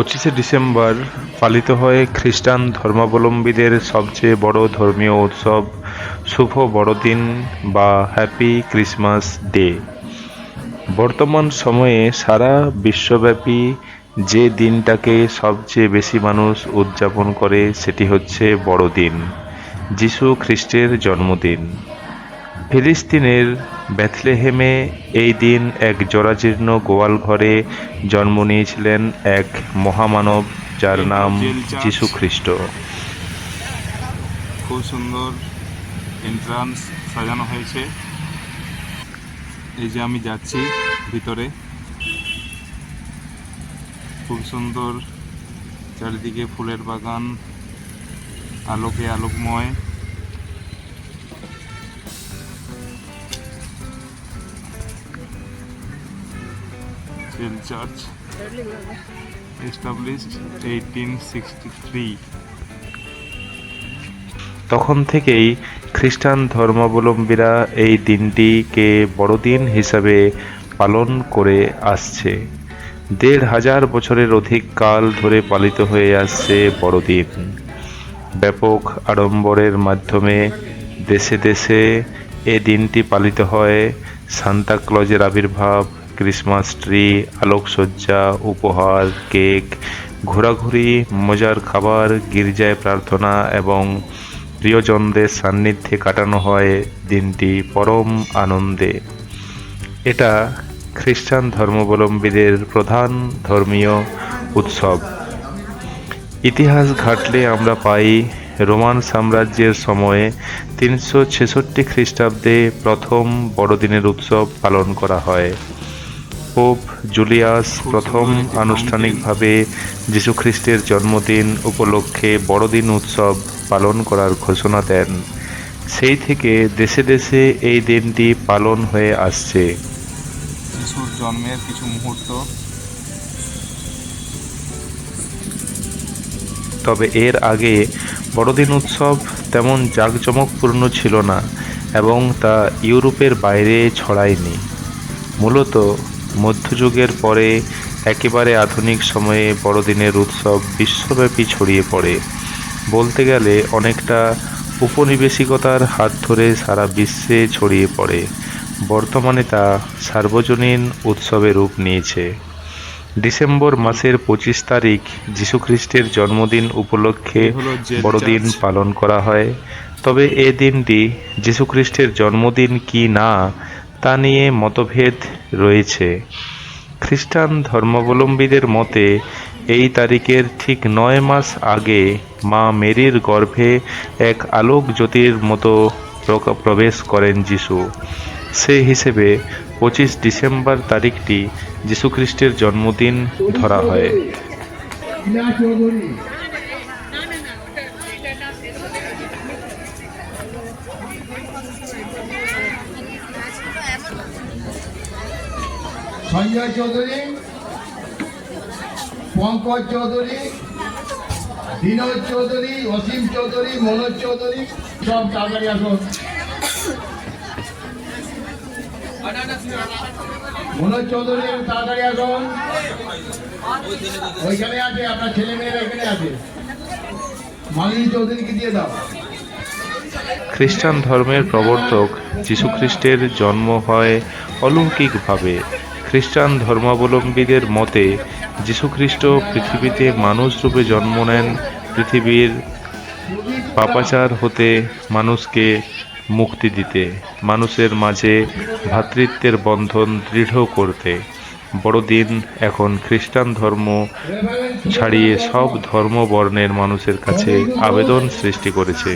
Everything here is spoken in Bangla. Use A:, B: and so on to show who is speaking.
A: পঁচিশে ডিসেম্বর পালিত হয় খ্রিস্টান ধর্মাবলম্বীদের সবচেয়ে বড় ধর্মীয় উৎসব শুভ বড়দিন বা হ্যাপি ক্রিসমাস ডে বর্তমান সময়ে সারা বিশ্বব্যাপী যে দিনটাকে সবচেয়ে বেশি মানুষ উদযাপন করে সেটি হচ্ছে বড়দিন, যিশু খ্রিস্টের জন্মদিন। ফিলিস্তিনের বেথলেহেমে এই দিন এক জরাজীর্ণ গোয়াল ঘরে জন্ম নিয়েছিলেন এক মহামানব যার নাম যিশু খ্রিস্ট।
B: খুব সুন্দর এন্ট্রান্স সাজানো হয়েছে। এই যে আমি যাচ্ছি ভিতরে। খুব সুন্দর চারিদিকে ফুলের বাগান, আলোকে আলোকময়। সেল চার্চ established 1863
A: তখন থেকেই খ্রিস্টান ধর্মাবলম্বীরা এই দিনটিকে বড়দিন হিসাবে পালন করে আসছে। দেড় হাজার বছরের অধিক কাল ধরে পালিত হয়ে আসছে বড়দিন। ব্যাপক আড়ম্বরের মাধ্যমে দেশে দেশে এ দিনটি পালিত হয় সান্তাক্লজের আবির্ভাব ক্রিসমাস ট্রি আলোকসজ্জা উপহার কেক ঘোরাঘুরি, মজার খাবার, গির্জায় প্রার্থনা এবং প্রিয়জনদের সান্নিধ্যে কাটানো হয় দিনটি পরম আনন্দে। এটা খ্রিস্টান ধর্মাবলম্বীদের প্রধান ধর্মীয় উৎসব। ইতিহাস ঘাটলে আমরা পাই রোমান সাম্রাজ্যের সময়ে তিনশো ছেষট্টি খ্রিস্টাব্দে প্রথম বড়দিনের উৎসব পালন করা হয়। পোপ জুলিয়াস প্রথম আনুষ্ঠানিকভাবে যীশুখ্রিস্টের জন্মদিন উপলক্ষে বড়দিন উৎসব পালন করার ঘোষণা দেন। সেই থেকে দেশে দেশে এই দিনটি পালন হয়ে আসছে।
B: যিশুর জন্মের কিছু মুহূর্ত।
A: তবে এর আগে বড়দিন উৎসব তেমন জাঁকজমকপূর্ণ ছিল না এবং তা ইউরোপের বাইরে ছড়ায়নি। মূলত মধ্যযুগের পরে একেবারে আধুনিক সময়ে বড়দিনের উৎসব বিশ্বব্যাপী ছড়িয়ে পড়ে। বলতে গেলে অনেকটা উপনিবেশিকতার হাত ধরে সারা বিশ্বে ছড়িয়ে পড়ে। বর্তমানে তা সার্বজনীন উৎসবে রূপ নিয়েছে। ডিসেম্বর মাসের পঁচিশ তারিখ যীশুখ্রিস্টের জন্মদিন উপলক্ষে বড়দিন পালন করা হয়। তবে এ দিনটি যীশুখ্রিস্টের জন্মদিন কি না তা নিয়ে মতভেদ রয়েছে। খ্রিস্টান ধর্মাবলম্বীদের মতে, এই তারিখের ঠিক নয় মাস আগে মা মেরির গর্ভে এক আলোক জ্যোতির মতো প্রবেশ করেন যিশু। সে হিসেবে পঁচিশ ডিসেম্বর তারিখটি যীশুখ্রিস্টের জন্মদিন ধরা হয়।
C: সঞ্জয় চৌধুরী, পঙ্কজ চৌধুরী, বিনোদ চৌধুরী, অসীম চৌধুরী, মনোজ চৌধুরী, সব তাড়াতাড়ি আসুন। মনোজ চৌধুরী, তাড়াতাড়ি আসুন। ওইখানে আছে, আপনার ছেলে মেয়েরা এখানে আছে। মালিনী চৌধুরীকে দিয়ে দাও।
A: খ্রিস্টান ধর্মের প্রবর্তক যীশুখ্রিস্টের জন্ম হয় অলৌকিকভাবে। খ্রিস্টান ধর্মাবলম্বীদের মতে, যীশুখ্রিস্ট পৃথিবীতে মানুষ রূপে জন্ম নেন, পৃথিবীর পাপাচার হতে মানুষকে মুক্তি দিতে, মানুষের মাঝে ভ্রাতৃত্বের বন্ধন দৃঢ় করতে। বড়দিন এখন খ্রিস্টান ধর্ম ছাড়িয়ে সব ধর্ম বর্ণের মানুষের কাছে আবেদন সৃষ্টি করেছে।